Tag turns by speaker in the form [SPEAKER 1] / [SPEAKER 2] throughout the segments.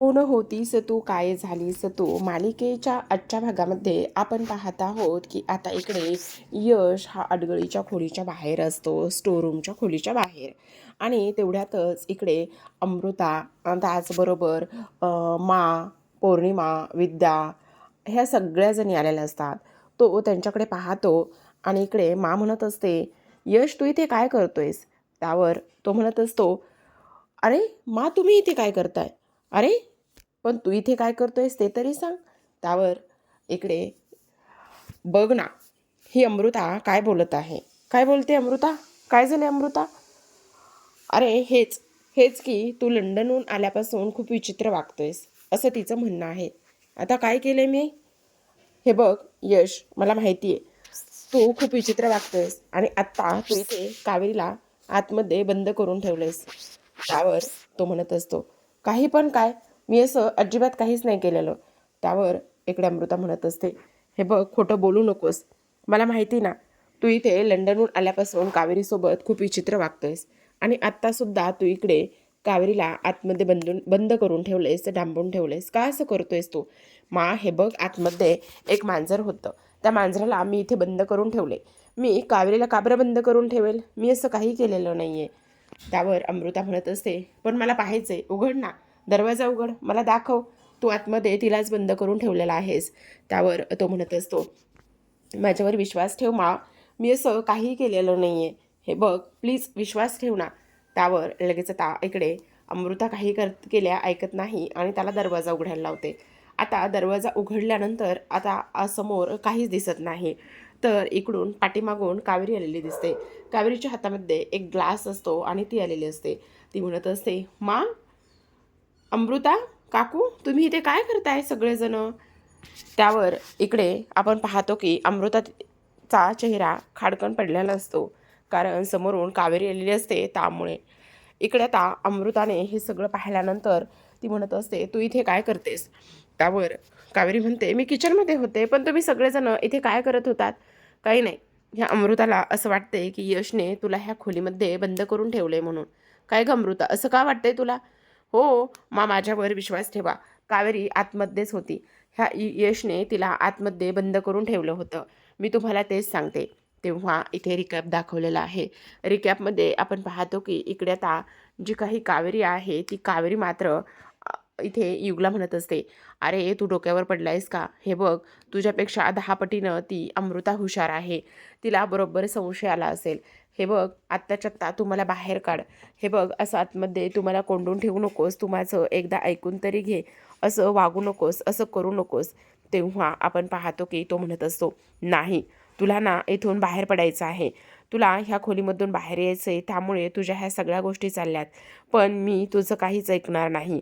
[SPEAKER 1] कोण होतीस तू काय झालीस तू मालिकेच्या आजच्या भागामध्ये आपण पाहत आहोत की आता इकडे यश हा अडगळीच्या खोलीच्या बाहेर असतो स्टोरूमच्या खोलीच्या बाहेर. आणि तेवढ्यातच इकडे अमृता त्याचबरोबर मा पौर्णिमा विद्या ह्या सगळ्या जणी आलेल्या असतात. तो त्यांच्याकडे पाहतो आणि इकडे मा म्हणत असते यश तू इथे काय करतोयस? त्यावर तो म्हणत असतो अरे मा तुम्ही इथे काय करताय? अरे पण तू इथे काय करतोयस ते तरी सांग. त्यावर इकडे बघ ना ही अमृता काय बोलत आहे. काय बोलते अमृता? काय झाले अमृता? अरे हेच हेच की तू लंडनहून आल्यापासून खूप विचित्र वागतोयस असं तिचं म्हणणं आहे. आता काय केलं आहे मी? हे बघ यश मला माहिती आहे. तू खूप विचित्र वागतोयस आणि आत्ता तू इथे कावेरीला आतमध्ये बंद करून ठेवलंयस. त्यावर तो म्हणत असतो काही पण काय मी असं अजिबात काहीच नाही केलेलं. त्यावर इकडे अमृता म्हणत असते. हे बघ खोटं बोलू नकोस. मला माहिती ना तू इथे लंडनहून आल्यापासून कावेरीसोबत खूप विचित्र वागतोयस. आणि आत्तासुद्धा तू इकडे कावेरीला आतमध्ये बंदून बंद करून ठेवलेस डांबून ठेवलेस का असं करतोयस तू? मा हे बघ आतमध्ये एक मांजर होतं. त्या मांजराला मी इथे बंद करून ठेवले मी कावेरीला काबरं बंद करून ठेवेल? मी असं काही केलेलं नाही आहे त्यावर अमृता म्हणत असते पण मला पाहायचंय उघड ना. दरवाजा उघड. मला दाखव. तू आतमध्ये तिलाच बंद करून ठेवलेला आहेस. त्यावर तो म्हणत असतो माझ्यावर विश्वास ठेव मा. मी असं काही केलेलं नाही आहे हे बघ प्लीज विश्वास ठेव ना. त्यावर लगेच आता इकडे अमृता काही कर केल्या ऐकत नाही आणि त्याला दरवाजा उघडायला लावते. आता दरवाजा उघडल्यानंतर आता समोर काहीच दिसत नाही. तर इकडून पाठीमागून कावेरी आलेली दिसते. कावेरीच्या हातामध्ये एक ग्लास असतो आणि ती आलेली असते. ती म्हणत असते मा अमृता काकू तुम्ही इथे काय करताय सगळेजण? त्यावर इकडे आपण पाहतो की अमृताचा चेहरा खाडकन पडलेला असतो. कारण समोरून कावेरी आलेली असते त्यामुळे. इकडे आता अमृताने हे सगळं पाहिल्यानंतर ती म्हणत असते तू इथे काय करतेस? त्यावर. कावेरी म्हणते मी किचनमध्ये होते पण तुम्ही सगळेजण इथे काय करत होतात? काही नाही. ह्या अमृताला असं वाटते की यशने तुला ह्या खोलीमध्ये बंद करून ठेवले म्हणून. काय ग अमृता असं का वाटतंय तुला? हो मा माझ्यावर विश्वास ठेवा. कावेरी आतमध्येच होती. ह्या यशने तिला आतमध्ये बंद करून ठेवलं होतं. मी तुम्हाला तेच सांगते. तेव्हा इथे रिकॅप दाखवलेला आहे. रिकॅपमध्ये आपण पाहतो की इकडे आता जी काही कावेरी आहे ती कावेरी मात्र इथे युगला म्हणत असते. अरे तू डोक्यावर पडलायस का? हे बघ तुझ्यापेक्षा दहा पटीनं ती अमृता हुशार आहे. तिला बरोबर संशय आला असेल. हे बघ आत्ताच्या आत्ता तू मला बाहेर काढ. हे बघ असं आतमध्ये तू मला कोंडून ठेवू नकोस. तू माझं एकदा ऐकून तरी घे. असं वागू नकोस असं करू नकोस. तेव्हा आपण पाहतो की तो म्हणत असतो नाही तुला ना इथून बाहेर पडायचं आहे. तुला ह्या खोलीमधून बाहेर यायचं आहे त्यामुळे तुझ्या ह्या सगळ्या गोष्टी चालल्यात. पण मी तुझं काहीच ऐकणार नाही.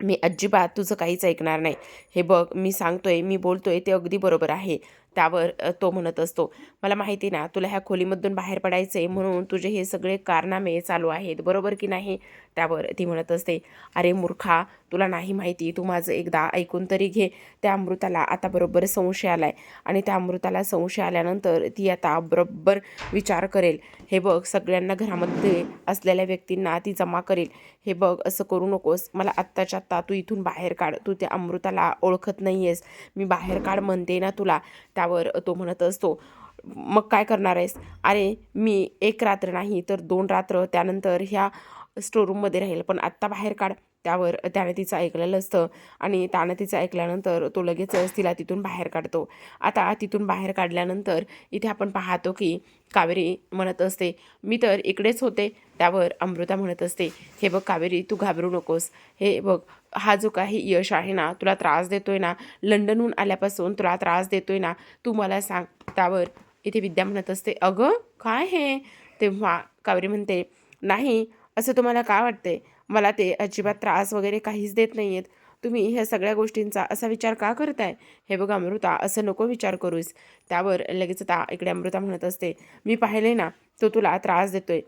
[SPEAKER 1] मी अजिबात तुझं काहीच ऐकणार नाही. हे बघ मी सांगतोय मी बोलतोय ते अगदी बरोबर आहे. त्यावर तो म्हणत असतो मला माहिती ना तुला ह्या खोलीमधून बाहेर पडायचं आहे म्हणून तुझे हे सगळे कारनामे चालू आहेत बरोबर की नाही? त्यावर. ती म्हणत असते अरे मूर्खा तुला नाही माहिती तू माझं एकदा ऐकून तरी घे. त्या अमृताला आता बरोबर संशय आला आहे आणि त्या अमृताला संशय आल्यानंतर ती आता बरोबर विचार करेल. हे बघ सगळ्यांना घरामध्ये असलेल्या व्यक्तींना ती जमा करेल. हे बघ असं करू नकोस. मला आत्ताच्या आत्ता तू इथून बाहेर काढ. तू त्या अमृताला ओळखत नाही आहेस मी बाहेर काढ म्हणते ना तुला. त्यावर तो म्हणत असतो. मग काय करणार आहेस? अरे मी एक रात्र नाही तर दोन रात्र. त्यानंतर ह्या स्टोरूममध्ये राहील. पण आत्ता बाहेर काढ. त्यावर त्याने तिचं ऐकलेलं असतं. आणि त्यानं तिचं ऐकल्यानंतर तो लगेचच तिला तिथून बाहेर काढतो. आता तिथून बाहेर काढल्यानंतर इथे आपण पाहतो की कावेरी म्हणत असते मी तर इकडेच होते. त्यावर अमृता म्हणत असते हे बघ कावेरी तू घाबरू नकोस. हे बघ हा जो काही यश आहे ना तुला त्रास देतोय ना लंडनहून आल्यापासून तुला त्रास देतोय ना तू मला सांग. त्यावर इथे विद्या म्हणत असते अगं काय हे? तेव्हा कावेरी म्हणते नाही असं तुम्हाला काय वाटते मला ते अजिबात त्रास वगैरे काहीच देत नाही आहेत तुम्ही ह्या सगळ्या गोष्टींचा असा विचार का करताय? हे बघ अमृता असं नको विचार करूस. त्यावर लगेच आता इकडे अमृता म्हणत असते मी पाहिले ना तो तुला त्रास देतोय.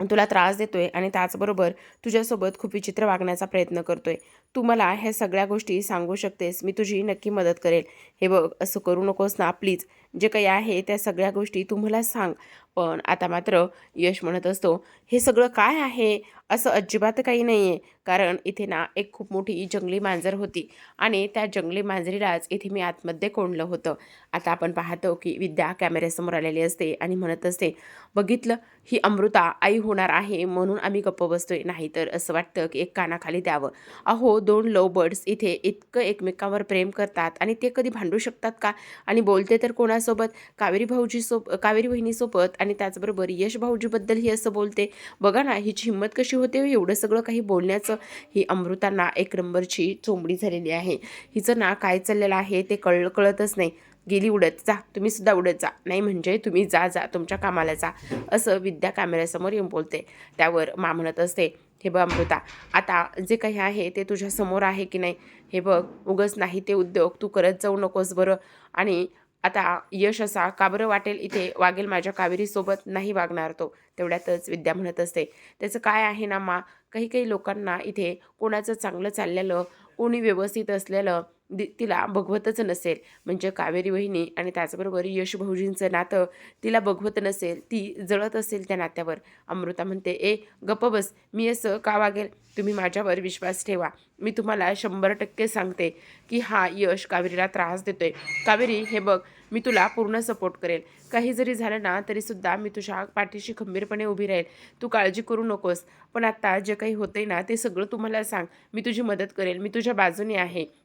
[SPEAKER 1] तुला त्रास देतोय आणि त्याचबरोबर तुझ्यासोबत खूप विचित्र वागण्याचा प्रयत्न करतोय. तू मला ह्या सगळ्या गोष्टी सांगू शकतेस. मी तुझी नक्की मदत करेल. हे बघ असं करू नकोस ना प्लीज. जे काही आहे त्या सगळ्या गोष्टी तुम्हाला सांग. पण आता मात्र यश म्हणत असतो हे सगळं काय आहे? असं अजिबात काही नाही आहे कारण इथे ना एक खूप मोठी जंगली मांजर होती आणि त्या जंगली मांजरीलाच इथे मी आतमध्ये कोंडलं होतं. आता आपण पाहतो की विद्या कॅमेऱ्यासमोर आलेली असते आणि म्हणत असते बघितलं ही अमृता आई होणार आहे म्हणून आम्ही गप्प बसतोय. नाहीतर असं वाटतं की एक कानाखाली द्यावं. अहो दोन लव बर्ड्स इथे इतकं एकमेकांवर प्रेम करतात आणि ते कधी भांडू शकतात का? आणि बोलते तर कोणासोबत कावेरी भाऊजी सोब कावेरी बहिणीसोबत आणि त्याचबरोबर यश भाऊजीबद्दल ही असं बोलते. बघा ना हिची हिंमत कशी होते हो? एवढं सगळं काही बोलण्याचं ही अमृतांना एक नंबरची चोंबडी झालेली आहे. हिचं ना काय चाललेलं आहे ते कळ कळतच नाही. गेली उडत जा तुम्ही सुद्धा उडत जा. नाही म्हणजे तुम्ही जा जा तुमच्या कामाला जा असं विद्या कॅमेऱ्यासमोर येऊन बोलते. त्यावर मा म्हणत असते हे बघ अमृता आता जे काही आहे ते तुझ्या समोर आहे की नाही? हे बघ उगच नाही ते उद्योग तू करत जाऊ नकोस बरं. आणि आता यश असा का बरं वाटेल? इथे वागेल माझ्या कावेरीसोबत नाही वागणार तो. तेवढ्यातच विद्या म्हणत असते. त्याचं काय आहे ना मा? काही काही लोकांना इथे कोणाचं चांगलं चाललेलं कोणी व्यवस्थित असलेलं दि तिला बघवतच नसेल. म्हणजे कावेरी वहिनी आणि त्याचबरोबर यश भाऊजींचं नातं तिला बघवत नसेल. ती जळत असेल त्या नात्यावर. अमृता म्हणते ए गप्प बस. मी असं का वागेल? तुम्ही माझ्यावर विश्वास ठेवा. मी तुम्हाला शंभर टक्के सांगते की हा यश कावेरीला त्रास देतोय. कावेरी हे बघ मी तुला पूर्ण सपोर्ट करेल. काही जरी झालं ना तरीसुद्धा मी तुझ्या पाठीशी खंबीरपणे उभी राहील. तू काळजी करू नकोस. पण आत्ता जे काही होतंय ना ते सगळं तुम्हाला सांग. मी तुझी मदत करेल. मी तुझ्या बाजूने आहे.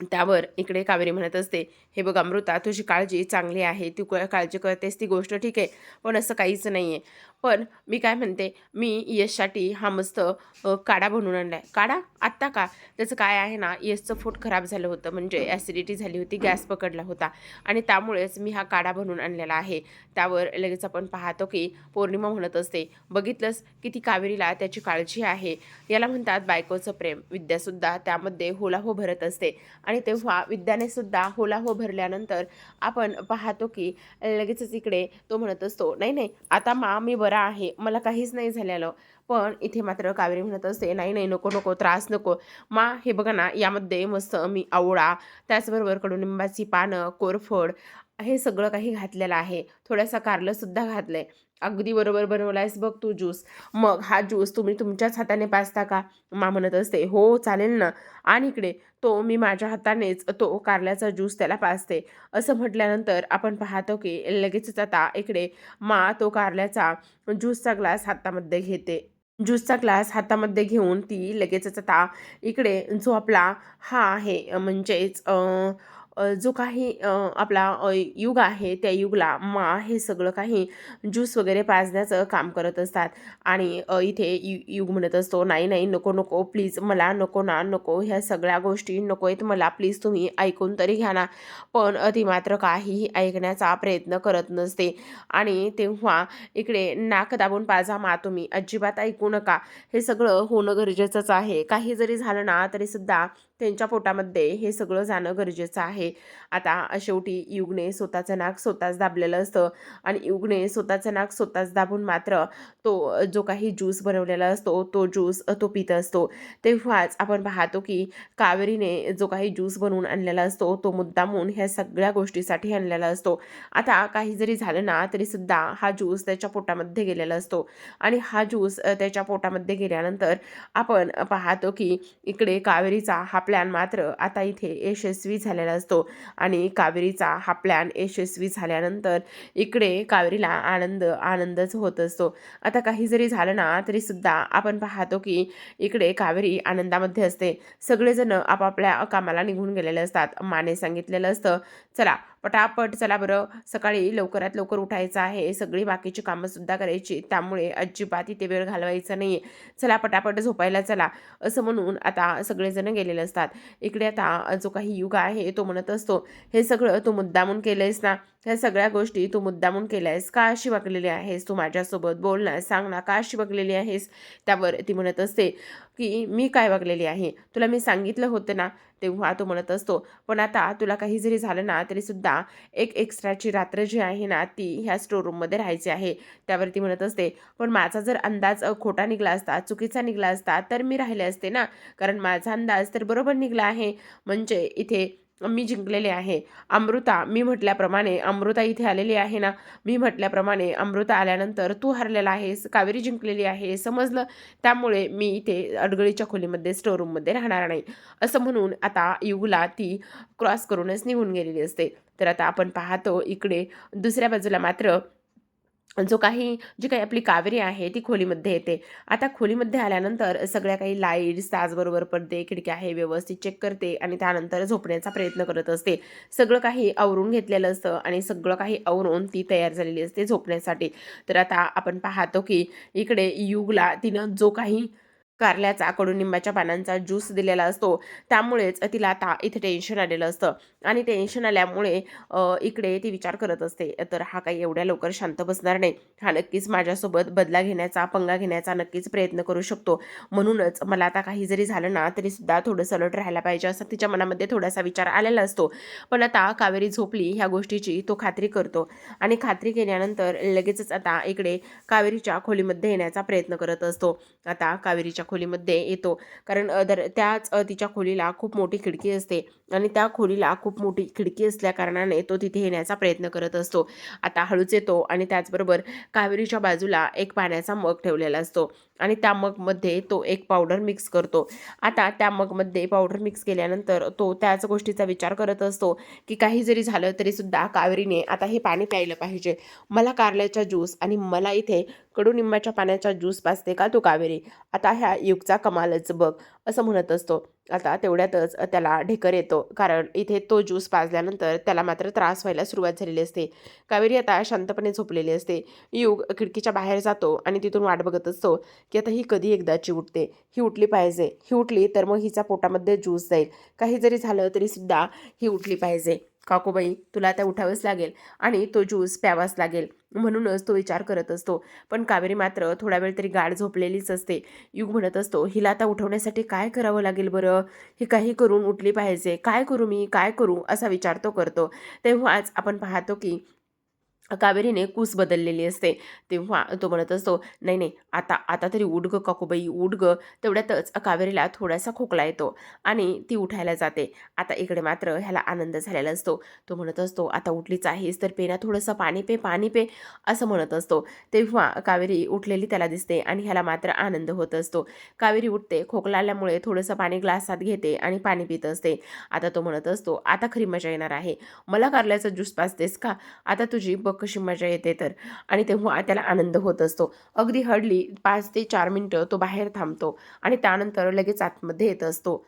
[SPEAKER 1] त्यावर इकडे कावेरी म्हणत असते हे बघ अमृता तुझी काळजी चांगली आहे तू काळजी करतेस ती गोष्ट ठीक आहे पण असं काहीच नाही आहे पण मी काय म्हणते मी यशसाठी हा मस्त काढा बनवून आणला आहे काढा? आत्ता का? त्याचं काय आहे ना यशचं फूट खराब झालं होतं म्हणजे ॲसिडिटी झाली होती गॅस पकडला होता. आणि त्यामुळेच मी हा काढा बनवून आणलेला आहे. त्यावर लगेच आपण पाहतो की पौर्णिमा म्हणत असते बघितलंस की ती कावेरीला त्याची काळजी आहे. याला म्हणतात बायकोचं प्रेम. विद्यासुद्धा त्यामध्ये होला हो भरत असते. आणि तेव्हा विद्याने सुद्धा होला हो भरल्यानंतर आपण पाहतो की लगेचच इकडे तो म्हणत असतो नाही नाही आता मा मी बरा आहे मला काहीच नाही झालेलं. पण इथे मात्र कावेरी म्हणत असते नाही नाही नको नको त्रास नको. मा हे बघा ना यामध्ये मस्त मी आवळा त्याचबरोबर कडुनिंबाची पानं कोरफड हे सगळं काही घातलेलं आहे. थोडंसं कारलंसुद्धा घातलं आहे अगदी बरोबर बनवला आहेस बघ तू ज्यूस मग हा ज्यूस तुम्ही तुमच्याच हाताने पाचता का? मा म्हणत असते हो चालेल ना. आणि इकडे तो मी माझ्या हातानेच तो कारल्याचा ज्यूस त्याला पाचते असं म्हटल्यानंतर आपण पाहतो की लगेचच आता इकडे मा तो कारल्याचा ज्यूसचा ग्लास हातामध्ये घेते. ज्यूसचा ग्लास हातामध्ये घेऊन ती लगेचच आता इकडे जो आपला हा आहे म्हणजेच जो काही आपला युग आहे त्या युगला मा हे सगळं काही ज्यूस वगैरे पाजण्याचं काम करत असतात. आणि इथे यु युग म्हणत असतो नाही नाही नको नको प्लीज मला नको ना नको ह्या सगळ्या गोष्टी नको आहेत मला प्लीज तुम्ही ऐकून तरी घ्या ना. पण ती मात्र काहीही ऐकण्याचा प्रयत्न करत नसते. आणि तेव्हा इकडे नाक दाबून पाजा मा तुम्ही अजिबात ऐकू नका हे सगळं होणं गरजेचंच आहे. काही जरी झालं ना तरीसुद्धा त्यांच्या पोटामध्ये हे सगळं जाणं गरजेचं आहे. आता शेवटी युगने स्वतःचं नाक स्वतःच दाबलेलं असतं आणि युगने स्वतःचं नाक स्वतःच दाबून मात्र तो जो काही ज्यूस बनवलेला असतो तो ज्यूस तो पित असतो. तेव्हाच आपण पाहतो की कावेरीने जो काही ज्यूस बनवून आणलेला असतो तो मुद्दामून ह्या सगळ्या गोष्टीसाठी आणलेला असतो. आता काही जरी झालं ना तरीसुद्धा हा ज्यूस त्याच्या पोटामध्ये गेलेला असतो. आणि हा ज्यूस त्याच्या पोटामध्ये गेल्यानंतर आपण पाहतो की इकडे कावेरीचा हा प्लॅन मात्र आता इथे यशस्वी झालेला असतो. आणि कावेरीचा हा प्लॅन यशस्वी झाल्यानंतर इकडे कावेरीला आनंद आनंदच होत असतो. आता काही जरी झालं ना तरीसुद्धा आपण पाहतो की इकडे कावेरी आनंदामध्ये असते. सगळेजण आपापल्या कामाला निघून गेलेले असतात. माने सांगितलेलं असतं चला पटापट चला बरं. सकाळी लवकरात लवकर उठायचं आहे. सगळी बाकीची कामंसुद्धा करायची. त्यामुळे अजिबात इथे वेळ घालवायचा नाही चला पटापट झोपायला चला. असं म्हणून आता सगळेजण गेलेले असतात. इकडे आता जो काही युग आहे तो म्हणत असतो हे सगळं तू मुद्दामून केलंयस ना? ह्या सगळ्या गोष्टी तू मुद्दामून केल्या आहेस का अशी वागलेली आहेस? तू माझ्यासोबत बोलणार सांग ना का अशी वागलेली आहेस? त्यावर ती म्हणत असते. की मी काय वागलेली आहे? तुला मी सांगितलं होतं ना तेव्हा तो म्हणत असतो पण आता तुला काही जरी झालं ना तरीसुद्धा एक एक्स्ट्राची रात्र जी आहे ना ती ह्या स्टोर रूममध्ये राहायची आहे. त्यावरती म्हणत असते पण माझा जर अंदाज खोटा निघला असता चुकीचा निघला असता तर मी राहिले असते ना. कारण माझा अंदाज तर बरोबर निघला आहे. म्हणजे इथे मी जिंकलेले आहे. अमृता मी म्हटल्याप्रमाणे अमृता इथे आलेली आहे ना? मी म्हटल्याप्रमाणे अमृता आल्यानंतर तू हरलेला आहेस कावेरी जिंकलेली आहे समजलं? त्यामुळे मी इथे अडगळीच्या खोलीमध्ये स्टोरूममध्ये राहणार नाही. असं म्हणून आता युगला ती क्रॉस करूनच निघून गेलेली असते. तर आता आपण पाहतो इकडे दुसऱ्या बाजूला मात्र जो काही जी काही आपली कावेरी आहे ती खोलीमध्ये येते. आता खोलीमध्ये आल्यानंतर सगळ्या काही लाईट्स त्याचबरोबर पडदे खिडक्या आहे व्यवस्थित चेक करते आणि त्यानंतर झोपण्याचा प्रयत्न करत असते. सगळं काही आवरून घेतलेलं असतं आणि सगळं काही आवरून ती तयार झालेली असते झोपण्यासाठी. तर आता आपण पाहतो की इकडे युगला तिनं जो काही कारल्याचा कडुनिंबाच्या पानांचा ज्यूस दिलेला असतो. त्यामुळेच तिला आता इथे टेन्शन आलेलं असतं. आणि टेन्शन आल्यामुळे इकडे ती विचार करत असते. तर हा काही एवढ्या लवकर शांत बसणार नाही. हा नक्कीच माझ्यासोबत बदला घेण्याचा पंगा घेण्याचा नक्कीच प्रयत्न करू शकतो. म्हणूनच मला आता काही जरी झालं ना तरी सुद्धा थोडं सलट राहायला पाहिजे असं तिच्या मनामध्ये थोडासा विचार आलेला असतो. पण आता कावेरी झोपली ह्या गोष्टीची तो खात्री करतो. आणि खात्री केल्यानंतर लगेचच आता इकडे कावेरीच्या खोलीमध्ये येण्याचा प्रयत्न करत असतो. आता कावेरीच्या खोलीमध्ये येतो. कारण दर त्याच तिच्या खोलीला खूप मोठी खिडकी असते आणि त्या खोलीला खूप मोठी खिडकी असल्या कारणाने तो तिथे येण्याचा प्रयत्न करत असतो. आता हळूच येतो आणि त्याचबरोबर कावेरीच्या बाजूला एक पाण्याचा मग ठेवलेला असतो. आणि त्या मगमध्ये तो एक पावडर मिक्स करतो. आता त्या मगमध्ये पावडर मिक्स केल्यानंतर तो त्याच गोष्टीचा विचार करत असतो की काही जरी झालं तरीसुद्धा कावेरीने आता हे पाणी प्यायलं पाहिजे. मला कारल्याचा ज्यूस आणि मला इथे कडुनिंबाच्या पाण्याचा ज्यूस पाजते का तो कावेरी? आता ह्या युगचा कमालच बघ असं म्हणत असतो. आता तेवढ्यातच त्याला ढेकर येतो. कारण इथे तो ज्यूस पाजल्यानंतर त्याला मात्र त्रास व्हायला सुरुवात झालेली असते. कावेरी आता शांतपणे झोपलेली असते. युग खिडकीच्या बाहेर जातो आणि तिथून वाट बघत असतो की आता ही कधी एकदाची उठते. ही उठली पाहिजे. ही उठली तर मग हिचा पोटामध्ये ज्यूस जाईल. काही जरी झालं तरीसुद्धा ही उठली पाहिजे. काकूबाई तुला आता उठावंच लागेल आणि तो ज्यूस प्यावाच लागेल. म्हणूनच तो विचार करत असतो. पण कावेरी मात्र थोडा वेळ तरी गाढ झोपलेलीच असते. युग म्हणत असतो हिला आता उठवण्यासाठी काय करावं लागेल बरं? ही काही करून उठली पाहिजे. काय करू मी? काय करू? असा विचार तो करतो. तेव्हाच आपण पाहतो की कावेरीने कूस बदललेली असते. तेव्हा तो म्हणत असतो नाही नाही आता आता तरी उडग काकूबाई उडग. तेवढ्यातच कावेरीला थोडासा खोकला येतो आणि ती उठायला जाते. आता इकडे मात्र ह्याला आनंद झालेला असतो. तो म्हणत असतो आता उठलीच आहेस तर पेना थोडंसं पाणी पे पाणी पे असं म्हणत असतो. तेव्हा कावेरी उठलेली त्याला दिसते आणि ह्याला मात्र आनंद होत असतो. कावेरी उठते खोकला आल्यामुळे थोडंसं पाणी ग्लासात घेते आणि पाणी पित असते. आता तो म्हणत असतो आता खरी मजा येणार आहे. मला कारल्याचा ज्यूस पाचतेस का? आता तुझी बघ कशी मजा येते तर. आणि तेव्हा त्याला आनंद होत असतो. अगदी हडली पाच ते चार मिनटं तो बाहेर थांबतो आणि त्यानंतर लगेच आतमध्ये येत असतो.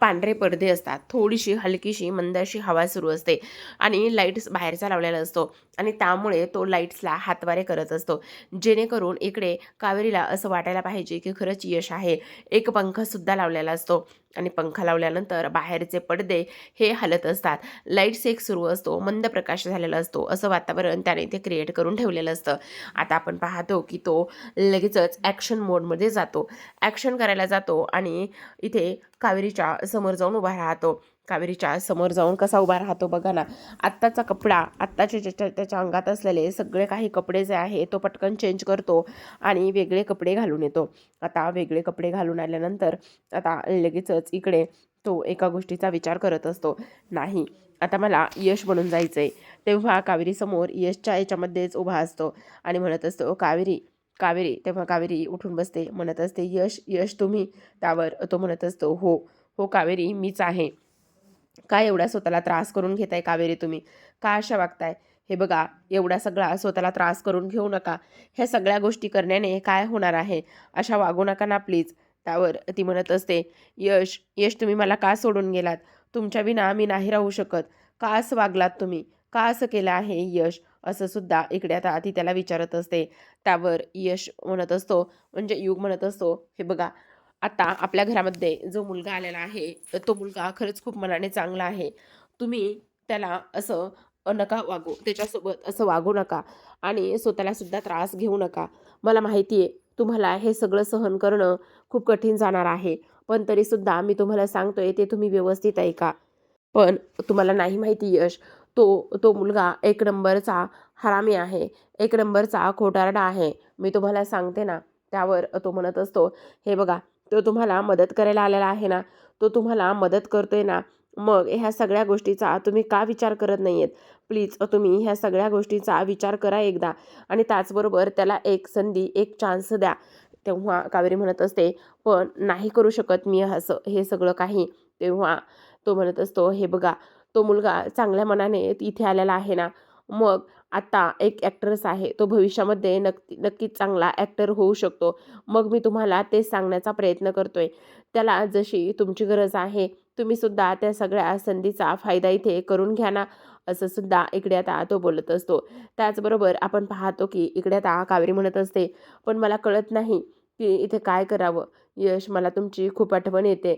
[SPEAKER 1] पांढरे पडदे असतात. थोडीशी हलकीशी मंदाशी हवा सुरू असते आणि लाईट्स बाहेरचा लावलेला असतो आणि त्यामुळे तो लाईट्सला हातवारे करत असतो. जेणेकरून इकडे कावेरीला असं वाटायला पाहिजे की खरंच यश आहे. एक पंखासुद्धा लावलेला असतो. आणि पंखा लावल्यानंतर बाहेरचे पडदे हे हलत असतात. लाइट सेक सुरू असतो मंद प्रकाश झालेला असतो असं वातावरण त्याने ते क्रिएट करून ठेवलेलं असतं. आता आपण पाहतो की तो लगेचच ॲक्शन मोडमध्ये जातो. ॲक्शन करायला जातो आणि इथे कावेरीच्या समोर जाऊन उभा राहतो. कावेरीच्या समोर जाऊन कसा उभा राहतो बघा ना. आत्ताचा कपडा आत्ताचे ज्याच्या त्याच्या अंगात असलेले सगळे काही कपडे जे आहे तो पटकन चेंज करतो आणि वेगळे कपडे घालून येतो. आता वेगळे कपडे घालून आल्यानंतर आता लगेचच इकडे तो एका गोष्टीचा विचार करत असतो. नाही आता मला यश बनून जायचं आहे तेव्हा कावेरीसमोर यशच्या याच्यामध्येच उभा असतो आणि म्हणत असतो कावेरी कावेरी. तेव्हा कावेरी उठून बसते म्हणत असते यश यश तुम्ही. त्यावर तो म्हणत असतो हो हो कावेरी मीच आहे. काय एवढा स्वतःला त्रास करून घेताय कावेरी तुम्ही? का अशा वागताय हे बघा एवढा सगळा स्वतःला त्रास करून घेऊ नका. ह्या सगळ्या गोष्टी करण्याने काय होणार आहे? अशा वागू नका ना प्लीज. त्यावर ती म्हणत असते यश यश तुम्ही मला का सोडून गेलात? तुमच्या विना मी नाही राहू शकत. का असं वागलात तुम्ही? का असं केलं आहे यश? असं सुद्धा इकडे आता ती त्याला विचारत असते. त्यावर यश म्हणत असतो म्हणजे युग म्हणत असतो. हे बघा आता आपल्या घरामध्ये जो मुलगा आलेला आहे तो मुलगा खरंच खूप मनाने चांगला आहे. तुम्ही त्याला असं नका वागू. त्याच्यासोबत असं वागू नका आणि स्वतःला सुद्धा त्रास घेऊ नका. मला माहिती आहे तुम्हाला हे सगळं सहन करणं खूप कठीण जाणार आहे पण तरीसुद्धा मी तुम्हाला सांगतोय ते तुम्ही व्यवस्थित ऐका. पण तुम्हाला नाही माहिती यश तो तो मुलगा एक नंबरचा हरामी आहे एक नंबरचा खोटारडा आहे. मी तुम्हाला सांगते ना त्यावर तो म्हणत असतो हे बघा तो तुम्हाला मदत करायला आलेला आहे ना तो तुम्हाला मदत करतोय ना मग ह्या सगळ्या गोष्टीचा तुम्ही का विचार करत नाही आहेत प्लीज तुम्ही ह्या सगळ्या गोष्टीचा विचार करा एकदा आणि त्याचबरोबर त्याला एक संधी एक चान्स द्या. तेव्हा कावेरी म्हणत असते पण नाही करू शकत मी असं हे सगळं काही. तेव्हा तो म्हणत असतो हे बघा तो मुलगा चांगल्या मनाने इथे आलेला आहे ना मग आत्ता एक ॲक्टरच आहे तो भविष्यामध्ये नक्की नक्कीच चांगला ॲक्टर होऊ शकतो. मग मी तुम्हाला तेच सांगण्याचा प्रयत्न करतोय. त्याला जशी तुमची गरज आहे तुम्ही सुद्धा त्या सगळ्या संधीचा फायदा इथे करून घ्या ना असं सुद्धा इकडे आता तो बोलत असतो. त्याचबरोबर आपण पाहतो की इकडे आता कावेरी म्हणत असते पण मला कळत नाही की इथे काय करावं. यश मला तुमची खूप आठवण येते.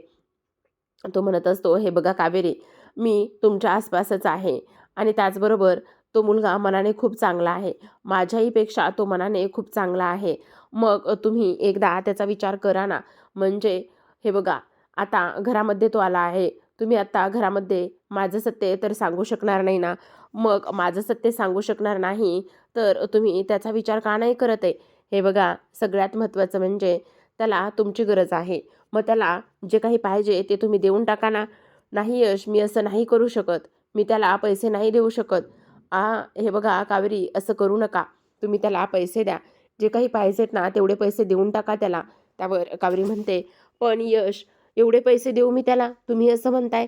[SPEAKER 1] तो म्हणत असतो हे बघा कावेरी मी तुमच्या आसपासच आहे. आणि त्याचबरोबर तो मुलगा मनाने खूप चांगला आहे. माझ्याहीपेक्षा तो मनाने खूप चांगला आहे. मग तुम्ही एकदा त्याचा विचार करा ना. म्हणजे हे बघा आता घरामध्ये तो आला आहे. तुम्ही आता घरामध्ये माझं सत्य तर सांगू शकणार नाही ना. मग माझं सत्य सांगू शकणार नाही तर तुम्ही त्याचा विचार का नाही करत आहे? हे बघा सगळ्यात महत्त्वाचं म्हणजे त्याला तुमची गरज आहे. मग त्याला जे काही पाहिजे ते तुम्ही देऊन टाका ना. नाही यश मी असं नाही करू शकत. मी त्याला पैसे नाही देऊ शकत. आ हे बघा कावेरी असं करू नका. तुम्ही त्याला पैसे द्या. जे काही पाहिजेत ना तेवढे पैसे देऊन टाका त्याला. त्यावर कावेरी म्हणते पण यश एवढे पैसे देऊ मी त्याला? तुम्ही असं म्हणताय?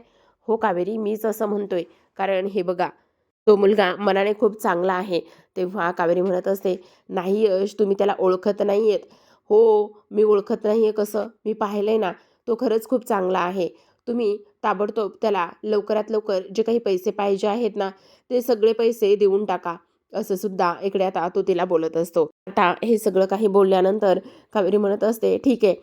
[SPEAKER 1] हो कावेरी मीच असं म्हणतोय. कारण हे बघा तो मुलगा मनाने खूप चांगला आहे. तेव्हा कावेरी म्हणत असते नाही यश तुम्ही त्याला ओळखत नाही आहेत हो मी ओळखत नाही आहे कसं? मी पाहिलंय ना तो खरंच खूप चांगला आहे. तुम्ही ताबडतोब त्याला लवकरात लवकर जे काही पैसे पाहिजे आहेत ना ते सगळे पैसे देऊन टाका असं सुद्धा इकडे आता तो तिला बोलत असतो. आता हे सगळं काही बोलल्यानंतर कावेरी म्हणत असते ठीक आहे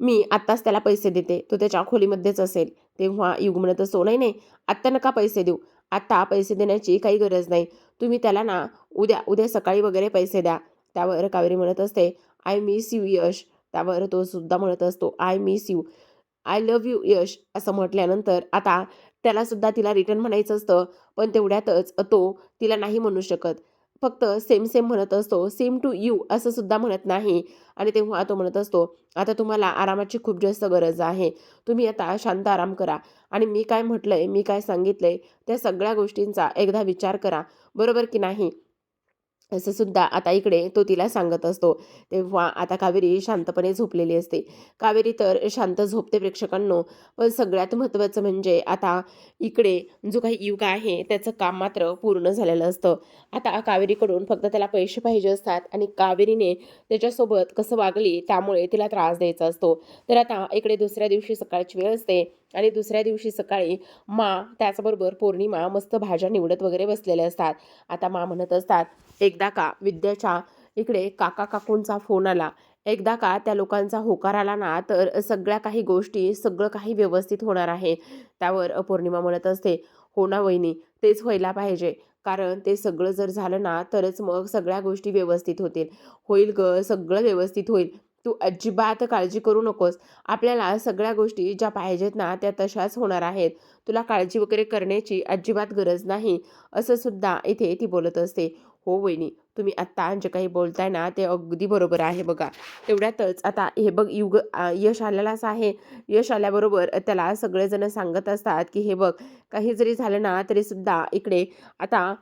[SPEAKER 1] मी आत्ताच त्याला पैसे देते तो त्याच्या खोलीमध्येच असेल. तेव्हा युग म्हणत असतो नाही नाही आत्ता नका पैसे देऊ आत्ता पैसे देण्याची काही गरज नाही तुम्ही त्याला ना उद्या उद्या सकाळी वगैरे पैसे द्या. त्यावर कावेरी म्हणत असते आय मिस यू यश. त्यावर तो सुद्धा म्हणत असतो I miss you I love you Yash असं म्हटल्यानंतर आता त्यालासुद्धा तिला रिटर्न म्हणायचं असतं पण तेवढ्यातच तो तिला नाही म्हणू शकत. फक्त सेम सेम म्हणत असतो सेम टू यू असं सुद्धा म्हणत नाही. आणि तेव्हा तो म्हणत असतो आता तुम्हाला आरामाची खूप जास्त गरज आहे. तुम्ही आता शांत आराम करा. आणि मी काय म्हटलंय मी काय सांगितलंय त्या सगळ्या गोष्टींचा एकदा विचार करा. बरोबर की नाही? असं सुद्धा आता इकडे तो तिला सांगत असतो. तेव्हा आता कावेरी शांतपणे झोपलेली असते. कावेरी तर शांत झोपते प्रेक्षकांनो. पण सगळ्यात महत्त्वाचं म्हणजे आता इकडे जो काही युग आहे त्याचं काम मात्र पूर्ण झालेलं असतं. आता कावेरीकडून फक्त त्याला पैसे पाहिजे असतात आणि कावेरीने त्याच्यासोबत कसं वागली त्यामुळे तिला त्रास द्यायचा असतो. तर आता इकडे दुसऱ्या दिवशी सकाळची वेळ असते. आणि दुसऱ्या दिवशी सकाळी मा त्याचबरोबर पौर्णिमा मस्त भाज्या निवडत वगैरे बसलेल्या असतात. आता मा म्हणत असतात एकदा का विद्याच्या इकडे काका काकूंचा फोन आला. एकदा का त्या लोकांचा होकार आला ना तर सगळ्या काही गोष्टी सगळं काही व्यवस्थित होणार आहे. त्यावर पौर्णिमा म्हणत असते हो ना वहिनी तेच व्हायला पाहिजे. कारण ते सगळं जर झालं ना तरच मग सगळ्या गोष्टी व्यवस्थित होतील. होईल ग सगळं व्यवस्थित होईल. तू अजिबात काळजी करू नकोस. आपल्याला सगळ्या गोष्टी ज्या पाहिजेत ना त्या तशाच होणार आहेत. तुला काळजी वगैरे करण्याची अजिबात गरज नाही असं सुद्धा इथे ती बोलत असते. हो वहिनी तुम्ही आत्ता जे काही बोलताय ना ते अगदी बरोबर आहे बघा. तेवढ्यातच आता हे बघ युग यश आलेलाच आहे. यश आल्याबरोबर त्याला सगळेजण सांगत असतात की हे बघ काही जरी झालं ना तरी सुद्धा इकडे आता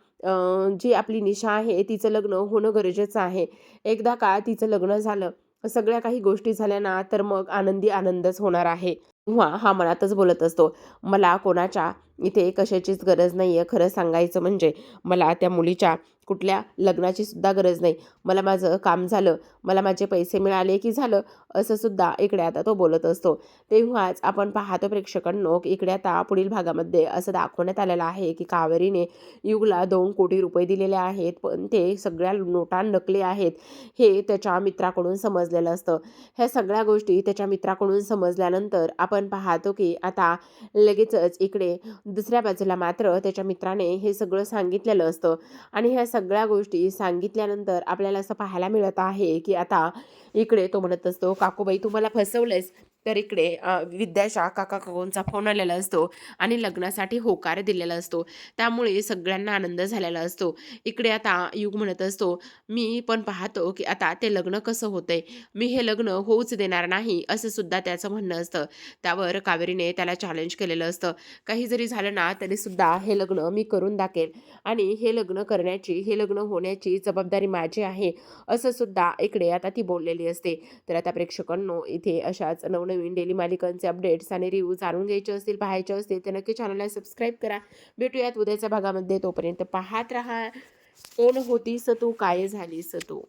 [SPEAKER 1] जी आपली निशा आहे तिचं लग्न होणं गरजेचं आहे. एकदा का तिचं लग्न झालं सगळ्या काही गोष्टी झाल्या ना तर मग आनंदी आनंदच होणार आहे. किंवा हा मनातच बोलत असतो. मला कोणाच्या इथे कशाचीच गरज नाही आहे खरं सांगायचं म्हणजे. मला त्या मुलीच्या कुठल्या लग्नाची सुद्धा गरज नाही. मला माझं काम झालं मला माझे पैसे मिळाले की झालं असं सुद्धा इकडे आता तो बोलत असतो. तेव्हाच आपण पाहतो प्रेक्षकांनो इकडे आता पुढील भागामध्ये असं दाखवण्यात आलेलं आहे की कावेरीने युगला दोन कोटी रुपये दिलेले आहेत पण ते सगळ्या नोटा नकली आहेत हे त्याच्या मित्राकडून समजलेलं असतं. ह्या सगळ्या गोष्टी त्याच्या मित्राकडून समजल्यानंतर आपण पाहतो की आता लगेचच इकडे दुसऱ्या बाजूला मात्र त्याच्या मित्राने हे सगळं सांगितलेलं असतं. आणि ह्या सगळ्या गोष्टी सांगितल्यानंतर आपल्याला असं पाहायला मिळत आहे की आता इकडे तो म्हणत असतो काकूबाई तुम्हाला फसवलंयस. तर इकडे विद्याशा काका काकूंचा फोन आलेला असतो आणि लग्नासाठी होकार दिलेला असतो. त्यामुळे सगळ्यांना आनंद झालेला असतो. इकडे आता युग म्हणत असतो मी पण पाहतो की आता ते लग्न कसं होतंय? मी हे लग्न होऊच देणार नाही असं सुद्धा त्याचं म्हणणं असतं. त्यावर कावेरीने त्याला चॅलेंज केलेलं असतं. काही जरी झालं ना तरीसुद्धा हे लग्न मी करून दाखेल. आणि हे लग्न करण्याची हे लग्न होण्याची जबाबदारी माझी आहे असं सुद्धा इकडे आता ती बोललेली असते. तर आता प्रेक्षकांनो इथे अशाच नवनवीन डेली मालिकांचे अपडेट्स आणि रिव्ह्यू जाणून घ्यायचे असतील पाहायचे असतील तर नक्की चॅनलला सबस्क्राईब करा. भेटूयात उद्याच्या भागामध्ये. तोपर्यंत पाहत राहा. कोण होती तू काय झालीस तू